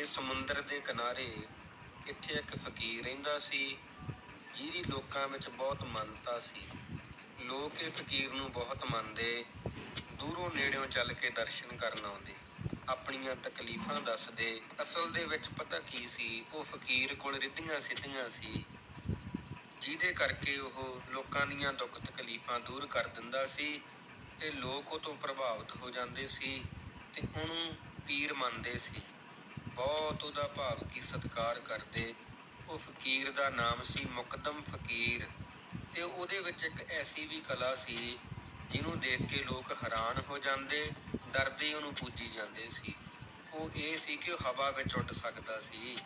ਤੇ ਸਮੁੰਦਰ ਦੇ ਕਿਨਾਰੇ ਇੱਥੇ ਇੱਕ ਫਕੀਰ ਰਹਿੰਦਾ ਸੀ, ਜਿਹਦੀ ਲੋਕਾਂ ਵਿੱਚ ਬਹੁਤ ਮੰਨਤਾ ਸੀ। ਲੋਕ ਇਹ ਫਕੀਰ ਨੂੰ ਬਹੁਤ ਮੰਨਦੇ, ਦੂਰੋਂ ਨੇੜਿਓਂ ਚੱਲ ਕੇ ਦਰਸ਼ਨ ਕਰਨ ਆਉਂਦੇ। ਆਪਣੀਆਂ ਤਕਲੀਫਾਂ ਦੱਸਦੇ। ਅਸਲ ਦੇ ਵਿੱਚ ਪਤਾ ਕੀ ਸੀ, ਉਹ ਫਕੀਰ ਕੋਲ ਰਿੱਧੀਆਂ ਸਿੱਧੀਆਂ ਸੀ, ਜਿਹਦੇ ਕਰਕੇ ਉਹ ਲੋਕਾਂ ਦੀਆਂ ਦੁੱਖ ਤਕਲੀਫਾਂ ਦੂਰ ਕਰ ਦਿੰਦਾ ਸੀ ਤੇ ਲੋਕ ਉਹ ਤੋਂ ਪ੍ਰਭਾਵਿਤ ਹੋ ਜਾਂਦੇ ਸੀ ਤੇ ਉਹਨੂੰ ਪੀਰ ਮੰਨਦੇ ਸੀ। ਬਹੁਤ ਉਹਦਾ ਭਾਵ ਕੀ ਸਤਿਕਾਰ ਕਰਦੇ। ਉਹ ਫਕੀਰ ਦਾ ਨਾਮ ਸੀ ਮੁਕਦਮ ਫਕੀਰ। ਤੇ ਉਹਦੇ ਵਿੱਚ ਇੱਕ ਐਸੀ ਵੀ ਕਲਾ ਸੀ, ਜਿਹਨੂੰ ਦੇਖ ਕੇ ਲੋਕ ਹੈਰਾਨ ਹੋ ਜਾਂਦੇ, ਡਰਦੇ ਉਹਨੂੰ ਪੂਜੀ ਜਾਂਦੇ ਸੀ। ਉਹ ਇਹ ਸੀ ਕਿ ਉਹ ਹਵਾ ਵਿੱਚ ਉੱਡ ਸਕਦਾ ਸੀ।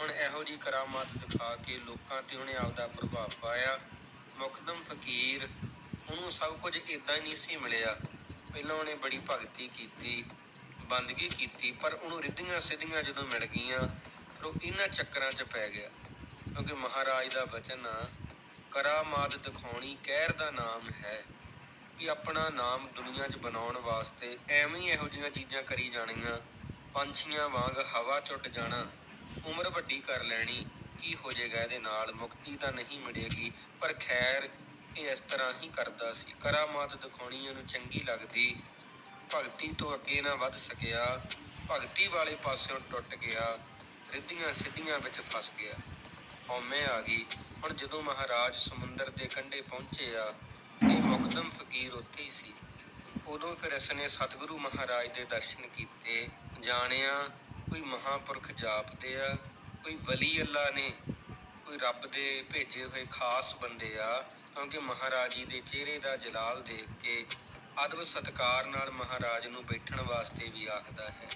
ਹੁਣ ਇਹੋ ਜੀ ਕਰਾਮਾਤ ਦਿਖਾ ਕੇ ਲੋਕਾਂ ਤੇ ਉਹਨੇ ਆਪਦਾ ਪ੍ਰਭਾਵ ਪਾਇਆ। ਮੁਕਦਮ ਫਕੀਰ, ਉਹਨੂੰ ਸਭ ਕੁਝ ਇਦਾਂ ਹੀ ਨਹੀਂ ਸੀ ਮਿਲਿਆ। ਪਹਿਲਾਂ ਉਹਨੇ ਬੜੀ ਭਗਤੀ ਕੀਤੀ। ਬੰਦਗੀ ਕੀਤੀ, ਪਰ ਉਹਨੂੰ ਰਿੱਧੀਆਂ ਸਿੱਧੀਆਂ ਜਦੋਂ ਮਿਲ ਗਈਆਂ, ਫਿਰ ਉਹ ਇਹਨਾਂ ਚੱਕਰਾਂ 'ਚ ਪੈ ਗਿਆ। ਕਿਉਂਕਿ ਮਹਾਰਾਜ ਦਾ ਬਚਨ ਆ, ਕਰਾਮਾਤ ਦਿਖਾਉਣੀ ਕਹਿਰ ਦਾ ਨਾਮ ਹੈ ਵੀ ਆਪਣਾ ਨਾਮ ਦੁਨੀਆ 'ਚ ਬਣਾਉਣ ਵਾਸਤੇ ਐਵੇਂ ਹੀ ਇਹੋ ਜਿਹੀਆਂ ਚੀਜ਼ਾਂ ਕਰੀ ਜਾਣੀਆਂ, ਪੰਛੀਆਂ ਵਾਂਗ ਹਵਾ ਚੁੱਟ ਜਾਣਾ, ਉਮਰ ਵੱਡੀ ਕਰ ਲੈਣੀ, ਕੀ ਹੋ ਜਾਏਗਾ ਇਹਦੇ ਨਾਲ, ਮੁਕਤੀ ਤਾਂ ਨਹੀਂ ਮਿਲੇਗੀ, ਪਰ ਖੈਰ ਇਹ ਇਸ ਤਰ੍ਹਾਂ ਹੀ ਕਰਦਾ ਸੀ। ਕਰਾਮਾਤ ਦਿਖਾਉਣੀ ਇਹਨੂੰ ਚੰਗੀ ਲੱਗਦੀ ਭਗਤੀ ਤੋਂ ਅੱਗੇ ਨਾ ਵੱਧ ਸਕਿਆ, ਭਗਤੀ ਵਾਲੇ ਪਾਸਿਓਂ ਟੁੱਟ ਗਿਆ, ਰਿੱਧੀਆਂ ਸਿੱਧੀਆਂ ਵਿੱਚ ਫਸ ਗਿਆ। ਹਉਮੈ ਆ ਗਈ। ਹੁਣ ਜਦੋਂ ਮਹਾਰਾਜ ਸਮੁੰਦਰ ਦੇ ਕੰਢੇ ਪਹੁੰਚੇ ਆ, ਇਹ ਮੁਕਦਮ ਫਕੀਰ ਉੱਥੇ ਹੀ ਸੀ। ਉਦੋਂ ਫਿਰ ਇਸਨੇ ਸਤਿਗੁਰੂ ਮਹਾਰਾਜ ਦੇ ਦਰਸ਼ਨ ਕੀਤੇ। ਜਾਣਿਆ, ਕੋਈ ਮਹਾਪੁਰਖ ਜਾਪਦੇ ਆ, ਕੋਈ ਵਲੀ ਅੱਲਾ ਨੇ, ਕੋਈ ਰੱਬ ਦੇ ਭੇਜੇ ਹੋਏ ਖਾਸ ਬੰਦੇ ਆ, ਕਿਉਂਕਿ ਮਹਾਰਾਜ ਜੀ ਦੇ ਚਿਹਰੇ ਦਾ ਜਲਾਲ ਦੇਖ ਕੇ ਅਦਬ ਸਤਕਾਰ ਨਾਲ ਮਹਾਰਾਜ ਨੂੰ ਬੈਠਣ ਵਾਸਤੇ ਵੀ ਆਖਦਾ ਹੈ।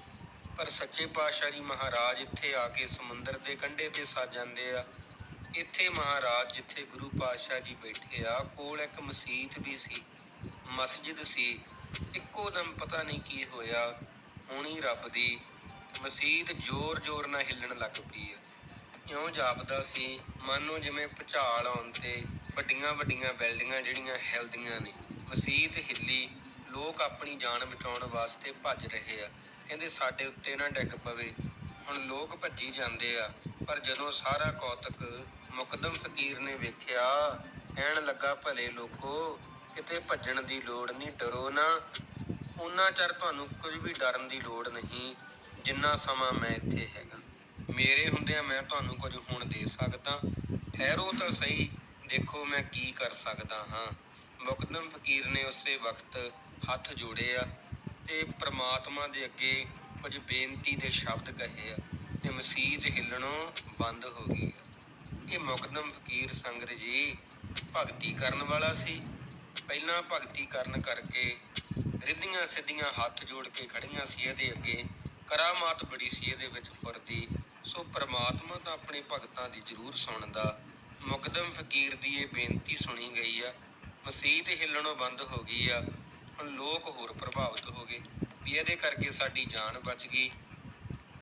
ਪਰ ਸੱਚੇ ਪਾਤਸ਼ਾਹ ਜੀ ਮਹਾਰਾਜ ਇੱਥੇ ਆ ਕੇ ਸਮੁੰਦਰ ਦੇ ਕੰਢੇ ਤੇ ਸੱਜ ਜਾਂਦੇ ਆ। ਇੱਥੇ ਮਹਾਰਾਜ ਜਿੱਥੇ ਗੁਰੂ ਪਾਤਸ਼ਾਹ ਜੀ ਬੈਠੇ ਆ, ਕੋਲ ਇੱਕ ਮਸਜਿਦ ਵੀ ਸੀ, ਮਸਜਿਦ ਸੀ। ਇੱਕੋ ਦਮ ਪਤਾ ਨਹੀਂ ਕੀ ਹੋਇਆ, ਹੁਣੀ ਰੱਬ ਦੀ ਮਸਜਿਦ ਜ਼ੋਰ-ਜ਼ੋਰ ਨਾਲ ਹਿੱਲਣ ਲੱਗ ਪਈ ਆ। ਇਉਂ ਜਾਪਦਾ ਸੀ, ਮਾਨੋ ਜਿਵੇਂ ਭੁਚਾਲ ਆਉਣ ਤੇ ਵੱਡੀਆਂ ਵੱਡੀਆਂ ਬਿਲਡਿੰਗਾਂ ਜਿਹੜੀਆਂ ਹਿਲਦੀਆਂ ਨੇ ਮਸਜਿਦ ਹਿੱਲੀ ਲੋਕ ਆਪਣੀ ਜਾਨ ਬਚਾਉਣ ਵਾਸਤੇ ਭੱਜ ਰਹੇ ਆ। ਕਹਿੰਦੇ ਸਾਡੇ ਉੱਤੇ ਨਾ ਡਿੱਗ ਪਵੇ। ਹੁਣ ਲੋਕ ਭੱਜੀ ਜਾਂਦੇ ਆ, ਪਰ ਜਦੋਂ ਸਾਰਾ ਕੌਤਕ ਮੁਕਦਮ ਫਕੀਰ ਨੇ ਵੇਖਿਆ, ਕਹਿਣ ਲੱਗਾ ਭਲੇ ਲੋਕੋ, ਕਿਤੇ ਭੱਜਣ ਦੀ ਲੋੜ ਨਹੀਂ, ਡਰੋ ਨਾ। ਉਹਨਾਂ ਚਿਰ ਤੁਹਾਨੂੰ ਕੁਝ ਵੀ ਡਰਨ ਦੀ ਲੋੜ ਨਹੀਂ, ਜਿੰਨਾ ਸਮਾਂ ਮੈਂ ਇੱਥੇ ਹੈਗਾ। ਮੇਰੇ ਹੁੰਦਿਆਂ ਮੈਂ ਤੁਹਾਨੂੰ ਕੁਝ ਹੁਣ ਦੇ ਸਕਦਾ। ਠਹਿਰੋ ਤਾਂ ਸਹੀ, ਦੇਖੋ ਮੈਂ ਕੀ ਕਰ ਸਕਦਾ ਹਾਂ। ਮੁਕਦਮ ਫਕੀਰ ਨੇ ਉਸੇ ਵਕਤ ਹੱਥ ਜੋੜੇ ਆ ਤੇ ਪ੍ਰਮਾਤਮਾ ਦੇ ਅੱਗੇ ਕੁਝ ਬੇਨਤੀ ਦੇ ਸ਼ਬਦ ਕਹੇ ਆ ਤੇ ਮਸੀਤ ਹਿੱਲਣੋਂ ਬੰਦ ਹੋ ਗਈ। ਇਹ ਮੁਕਦਮ ਫਕੀਰ ਸੰਗਤ ਜੀ ਭਗਤੀ ਕਰਨ ਵਾਲਾ ਸੀ। ਪਹਿਲਾਂ ਭਗਤੀ ਕਰਨ ਕਰਕੇ ਰਿੱਧੀਆਂ ਸਿੱਧੀਆਂ ਹੱਥ ਜੋੜ ਕੇ ਖੜੀਆਂ ਸੀ ਇਹਦੇ ਅੱਗੇ। ਕਰਾਮਾਤ ਬੜੀ ਸੀ ਇਹਦੇ ਵਿੱਚ ਫੁਰਦੀ। ਸੋ ਪ੍ਰਮਾਤਮਾ ਤਾਂ ਆਪਣੇ ਭਗਤਾਂ ਦੀ ਜ਼ਰੂਰ ਸੁਣਦਾ। ਮੁਕਦਮ ਫਕੀਰ ਦੀ ਇਹ ਬੇਨਤੀ ਸੁਣੀ ਗਈ ਆ ਮਸੀਤ ਹਿੱਲਣੋਂ ਬੰਦ ਹੋ ਗਈ ਆ, ਹੁਣ ਲੋਕ ਹੋਰ ਪ੍ਰਭਾਵਿਤ ਹੋ ਗਏ। ਵੀ ਇਹਦੇ ਕਰਕੇ ਸਾਡੀ ਜਾਨ ਬਚ ਗਈ।